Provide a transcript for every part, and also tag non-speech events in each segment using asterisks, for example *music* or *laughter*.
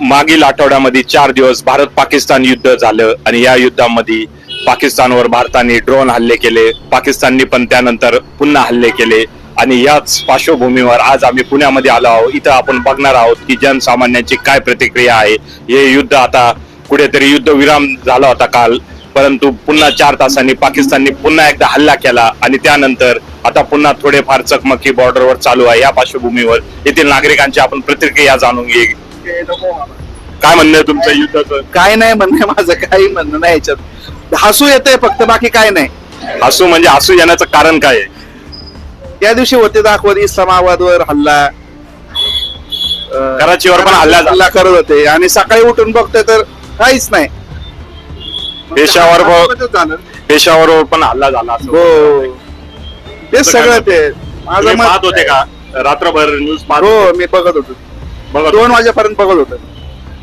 मागील आठवड्यामध्ये चार दिवस भारत पाकिस्तान युद्ध झालं आणि या युद्धामध्ये पाकिस्तानवर भारताने ड्रोन हल्ले केले. पाकिस्ताननी पण त्यानंतर पुन्हा हल्ले केले. आणि याच पार्श्वभूमीवर आज आम्ही पुण्यामध्ये आलो आहोत. इथं आपण बघणार आहोत की जनसामान्यांची काय प्रतिक्रिया आहे. हे युद्ध आता कुठेतरी युद्ध विराम झाला होता काल. परंतु पुन्हा चार तासांनी पाकिस्तानने पुन्हा एकदा हल्ला केला आणि त्यानंतर आता पुन्हा थोडेफार चकमकी बॉर्डरवर चालू आहे. या पार्श्वभूमीवर येथील नागरिकांची आपण प्रतिक्रिया जाणून काय म्हणणं आहे तुमचं युद्धाचं? काय नाही म्हणणं माझं काही म्हणणं नाही याच्यात. हसू येतंय फक्त बाकी काय नाही. हसू म्हणजे हसू येण्याचं कारण काय आहे? त्या दिवशी होते दाखवत इस्लामाबादवर हल्ला. अं, कराचीवर पण हल्ला झाला. हल्ला करत होते. आणि सकाळी उठून बघतोय तर काहीच नाही. पेशावर ब- हल्लाच झालं. पेशावरवर पण हल्ला झाला असं. हो. तेच सगळं ते. माझं मत पाहत होते का? रात्रभर न्यूज पाहत हो मी बघत होतो. दोन वाजेपर्यंत बघत होतो.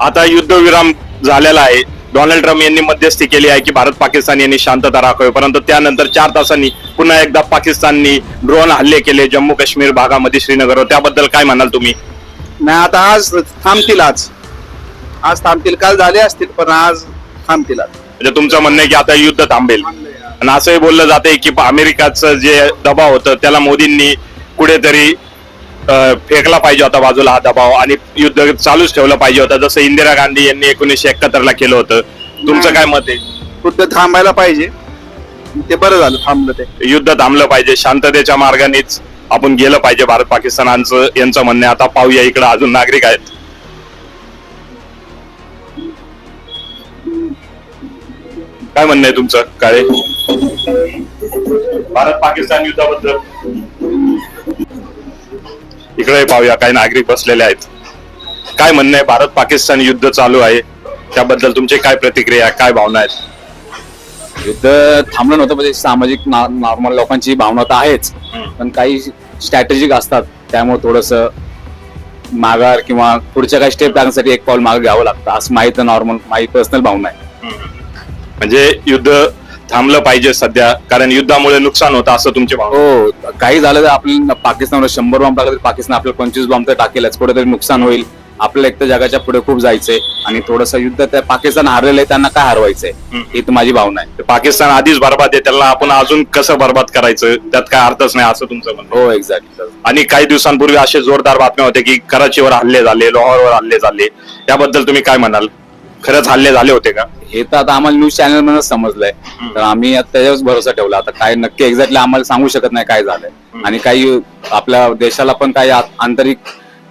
आता युद्धविराम झालेला आहे. डोनाल्ड ट्रम्प यांनी मध्यस्थी केली आहे की भारत पाकिस्तान यांनी शांतता राखावी परंतु त्यानंतर चार तासांनी पुन्हा एकदा पाकिस्ताननी ड्रोन हल्ले केले जम्मू काश्मीर भागामध्ये श्रीनगरवर त्याबद्दल काय म्हणाल तुम्ही? नाही आता आज थांबतील आज. आज थांबतील. काल झाले असतील पण आज थांबतील आज. म्हणजे तुमचं म्हणणं आहे की आता युद्ध थांबेल. आणि असंही बोललं जाते की अमेरिकाचं जे दबाव होतं त्याला मोदींनी कुठेतरी फेकला पाहिजे होता बाजूला हा दबाव आणि युद्ध चालूच ठेवलं पाहिजे होतं. जसं इंदिरा गांधी यांनी एकोणीसशे एकाहत्तर ला केलं होतं. तुमचं काय मत आहे? युद्ध थांबायला पाहिजे. ते बरं झालं थांबलं ते. युद्ध थांबलं पाहिजे. शांततेच्या मार्गानेच आपण गेलं पाहिजे भारत पाकिस्तानांचं. यांचं म्हणणं आहे. आता पाहूया इकडे अजून नागरिक आहेत. काय म्हणणं आहे तुमचं? काळे? भारत पाकिस्तान युद्धाबद्दल. इकडे पाहूया काही नागरिक बसलेले आहेत. काय म्हणणं आहे? भारत पाकिस्तान युद्ध चालू आहे. त्याबद्दल तुमची काय प्रतिक्रिया? काय भावना आहेत? युद्ध थांबलं नव्हतं म्हणजे सामाजिक नॉर्मल लोकांची भावना तर आहेच. पण काही स्ट्रॅटेजिक असतात. त्यामुळे थोडस माघार किंवा पुढच्या काही स्टेप टाकण्यासाठी एक पाऊल मागे घ्यावं लागतं. असं माहीत नॉर्मल माझी पर्सनल भावना आहे. म्हणजे युद्ध थांबलं पाहिजे सध्या कारण युद्धामुळे नुकसान होतं असं तुमचे भाव हो काही झालं तर आपल्याला पाकिस्तानवर शंभर बॉम्ब टाकले तर पाकिस्तान आपल्याला पंचवीस बॉम्ब तर टाकेलच. कुठेतरी नुकसान होईल. आपल्याला एक तर जगाच्या पुढे खूप जायचंय आणि थोडस युद्ध त्या पाकिस्तान हरलेलं आहे त्यांना काय हरवायचंय? ही तर माझी भावना आहे. पाकिस्तान आधीच बर्बाद आहे त्याला आपण अजून कसं बर्बाद करायचं? त्यात काय अर्थच नाही असं तुमचं म्हणणं. हो एक्झॅक्टली आणि काही दिवसांपूर्वी असे जोरदार बातम्या होते की कराचीवर हल्ले झाले लोहारवर हल्ले झाले. त्याबद्दल तुम्ही काय म्हणाल? खरंच हल्ले झाले होते का? हे तर आता आम्हाला न्यूज चॅनल मधून समजलंय. तर आम्ही आता त्याच्यावर भरोसा ठेवला. आता काय नक्की एक्झॅक्टली आम्हाला सांगू शकत नाही काय झालंय. आणि काही आपल्या देशाला पण काही आत- आंतरिक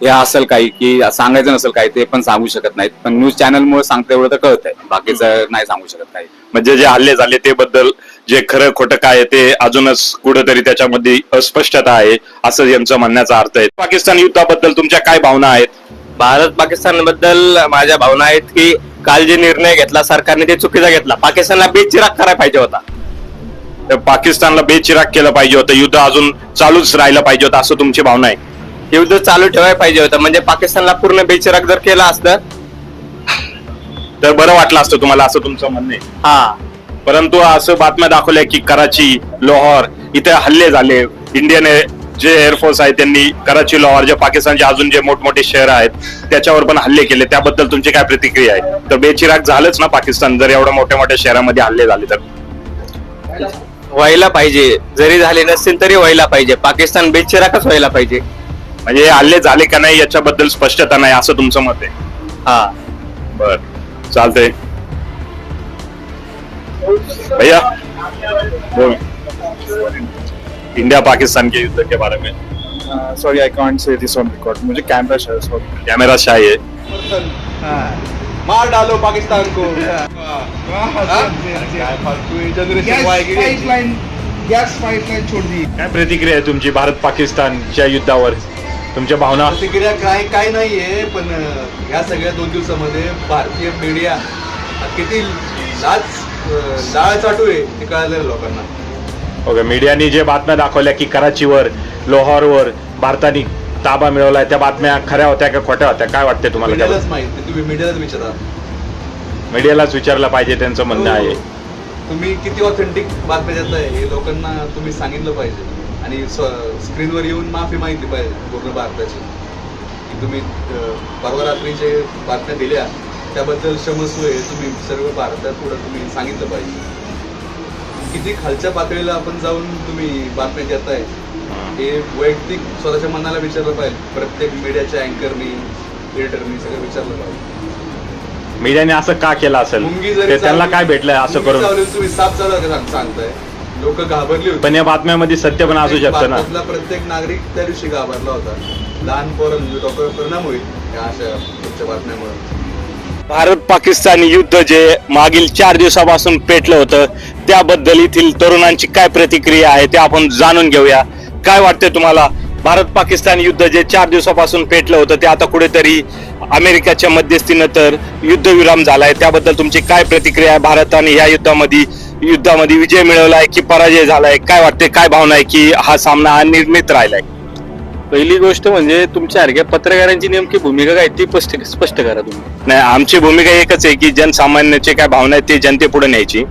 हे असेल काही की सांगायचं नसेल काही ते पण सांगू शकत नाहीत. पण न्यूज चॅनल मुळे सांगता एवढं तर कळत आहे बाकीचं नाही सांगू शकत काही. म्हणजे जे हल्ले झाले ते बद्दल जे खरं खोटं काय आहे ते अजूनच कुठेतरी त्याच्यामध्ये अस्पष्टता आहे असं यांचं म्हणण्याचा अर्थ आहे. पाकिस्तान युद्धाबद्दल तुमच्या काय भावना आहेत? भारत पाकिस्तानबद्दल माझ्या भावना आहेत की काल जे निर्णय घेतला सरकारने ते चुकीचा घेतला. पाकिस्तानला बेचिराग करायला पाहिजे होता. तर पाकिस्तानला बेचिराग केलं पाहिजे होतं. युद्ध अजून चालूच राहिलं पाहिजे होतं असं तुमची भावना आहे? युद्ध चालू ठेवायला पाहिजे होतं. म्हणजे पाकिस्तानला पूर्ण बेचिराग जर केला असतं तर बरं वाटलं असतं तुम्हाला असं तुमचं म्हणणं आहे? हा. परंतु असं बातम्या दाखवल्या की कराची लोहार इथे हल्ले झाले. इंडियन जे एअरफोर्स आहे त्यांनी कराची लोहार जे पाकिस्तानचे अजून जे मोठमोठे शहर आहेत त्याच्यावर पण हल्ले केले. त्याबद्दल तुमची काय प्रतिक्रिया आहे? तर बेचिराग झालंच ना पाकिस्तान जर एवढ्या मोठ्या मोठ्या शहरामध्ये हल्ले झाले तर? व्हायला पाहिजे. जरी झाले नसतील तरी व्हायला पाहिजे. पाकिस्तान बेचिरागच व्हायला पाहिजे. म्हणजे हल्ले झाले का नाही याच्याबद्दल स्पष्टता नाही असं तुमचं मत आहे? हा. बर. चालतंय. भैया इंडिया पाकिस्तान के युद्ध के बारे में। Sorry I can't say this on record मुझे कैमरा सॉरी कैमरा शाही है। मार डालो पाकिस्तान को। *laughs* गैस पाइपलाइन छोड़ दी। काय प्रतिक्रिया आहे तुमची भारत पाकिस्तानच्या युद्धावर? तुमच्या भावना? प्रतिक्रिया काय काय नाहीये पण या सगळ्या दोन दिवसामध्ये भारतीय मीडिया किती लाच लाळ चाटू आहे ते कळालेलं लोकांना. ओके मीडियानी जे बातम्या दाखवल्या की कराचीवर लोहारवर भारताने ताबा मिळवलाय त्या बातम्या खऱ्या होत्या का खोट्या होत्या? काय वाटते तुम्हाला मीडियालाच? माहीत तुम्ही मीडियालाच विचारा. मीडियालाच विचारलं पाहिजे त्यांचं म्हणणं आहे. तुम्ही किती ऑथेंटिक बातम्या देताय हे लोकांना तुम्ही सांगितलं पाहिजे. आणि स्क्रीनवर येऊन माफी मागितली पाहिजे पूर्ण भारताची. की तुम्ही अं, परवा रात्रीचे बातम्या दिल्या त्याबद्दल क्षमस्व आहे. तुम्ही सर्व भारतात पुढे तुम्ही सांगितलं पाहिजे. किती खालच्या पातळीला आपण जाऊन तुम्ही बातम्या देताय हे वैयक्तिक स्वतःच्या मनाला विचारलं पाहिजे. प्रत्येक मीडियाच्या अँकरनी एडिटरनी सगळं विचारलं पाहिजे. मीडियाने असं का केलं असेल? त्यांना काय भेटलंय असं करून? तुम्ही चालू सांगताय? लोक घाबरली होती. पण या बातम्यामध्ये सत्य पण असू शकतं ना. प्रत्येक नागरिक त्या दिवशी घाबरला होता. लहान पोरं डॉक्टर परिणाम होईल या अशा तुमच्या बातम्यामुळे. भारत पाकिस्तान युद्ध जे मागील चार दिवसापासून पेटलं होतं त्याबद्दल येथील तरुणांची काय प्रतिक्रिया आहे ते आपण जाणून घेऊया. काय वाटतंय तुम्हाला? भारत पाकिस्तान युद्ध जे चार दिवसापासून पेटलं होतं ते आता कुठेतरी अमेरिकेच्या मध्यस्थीनं तर युद्धविराम झालाय. त्याबद्दल तुमची काय प्रतिक्रिया आहे? भारताने या युद्धामध्ये युद्धामध्ये विजय मिळवलाय की पराजय झालाय? काय वाटते काय भावना आहे की हा सामना अनिर्णित राहिलाय? पहिली गोष्ट म्हणजे तुमच्यासारख्या पत्रकारांची नेमकी भूमिका काय? ती स्पष्ट स्पष्ट करा तुम्ही. नाही आमची भूमिका एकच आहे की जनसामान्याचे काय भावना आहेत ते जनतेपुढे न्यायची.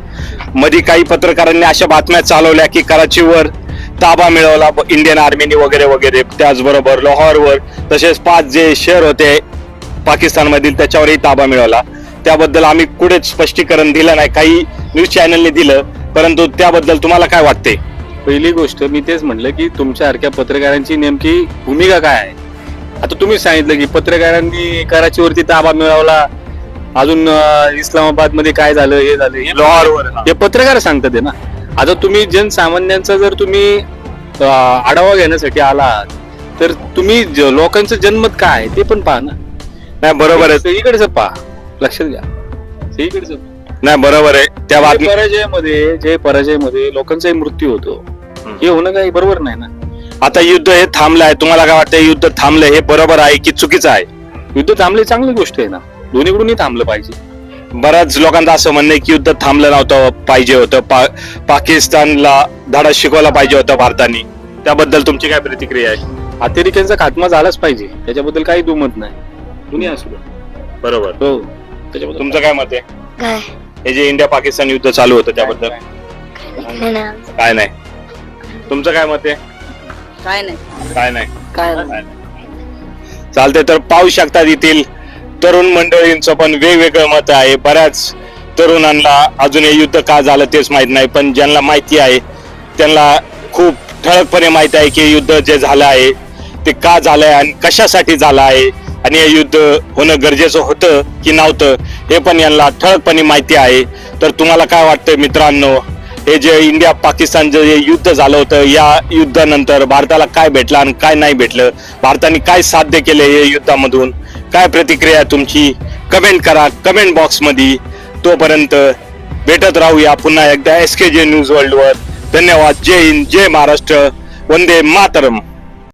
मध्ये काही पत्रकारांनी अशा बातम्या चालवल्या की कराचीवर ताबा मिळवला इंडियन आर्मीने वगैरे वगैरे त्याचबरोबर लाहोरवर तसेच पाच जे शहर होते पाकिस्तानमधील त्याच्यावरही ताबा मिळवला. त्याबद्दल आम्ही कुठेच स्पष्टीकरण दिलं नाही काही न्यूज चॅनलने दिलं परंतु त्याबद्दल तुम्हाला काय वाटते पहिली गोष्ट मी तेच म्हटलं की तुमच्यासारख्या पत्रकारांची नेमकी भूमिका काय आहे? आता तुम्हीच सांगितलं की पत्रकारांनी कराचीवरती ताबा मिळवला. अजून इस्लामाबादमध्ये काय झालं हे झालं हे लाहोरवर हे. पत्रकार सांगतात ना. आता तुम्ही जनसामान्यांचा जर तुम्ही आढावा घेण्यासाठी आलात तर तुम्ही लोकांचं जनमत काय आहे ते पण पहा ना. नाही बरोबर आहे. सगळीकडचं पहा. लक्षात घ्या. सगळीकडचं नाही बरोबर आहे. त्या जे बातमी पराजयामध्ये जे पराजयामध्ये लोकांचाही मृत्यू होतो. हे होणं काही बरोबर नाही ना? आता युद्ध हे थांबलं आहे. तुम्हाला काय वाटतं युद्ध थांबलं हे बरोबर आहे की चुकीचं आहे? युद्ध थांबले चांगली गोष्ट आहे ना? दोन्हीकडूनही थांबलं पाहिजे. बऱ्याच लोकांचं असं म्हणणं आहे की युद्ध थांबलं नव्हतं पाहिजे होतं. पा, पाकिस्तानला धडा शिकवला पाहिजे होता भारताने. त्याबद्दल तुमची काय प्रतिक्रिया आहे? अतिरेक्यांचा खात्मा झालाच पाहिजे. त्याच्याबद्दल काही दुमत नाही. कुणी असू. बरोबर. हो. त्याच्याबद्दल तुमचं काय मत आहे? काय? हे जे इंडिया पाकिस्तान युद्ध चालू होतं त्याबद्दल. काय नाही. काय तुमचं काय मत आहे? काय नाही. काय नाही. काय काय नाही. चालते तर पाहू शकतात येथील तरुण मंडळींचं पण वेगवेगळं मत आहे. बऱ्याच तरुणांना अजून हे युद्ध का झालं तेच माहीत नाही पण ज्यांना माहिती आहे त्यांना खूप ठळकपणे माहिती आहे की युद्ध जे झालं आहे ते का झालंय आणि कशासाठी झालं आहे आणि हे युद्ध होणं गरजेचं होतं की नव्हतं हे पण यांना ठळकपणे माहिती आहे. तर तुम्हाला काय वाटतं मित्रांनो? हे जे इंडिया पाकिस्तानचं जे युद्ध झालं होतं या युद्धानंतर भारताला काय भेटलं आणि काय नाही भेटलं? भारताने काय साध्य केले हे युद्धामधून? काय प्रतिक्रिया तुमची? कमेंट करा. कमेंट बॉक्समध्ये तोपर्यंत भेटत राहूया पुन्हा एकदा एस के जे न्यूज वर्ल्डवर. धन्यवाद. जय हिंद. जय महाराष्ट्र. वंदे मातरम.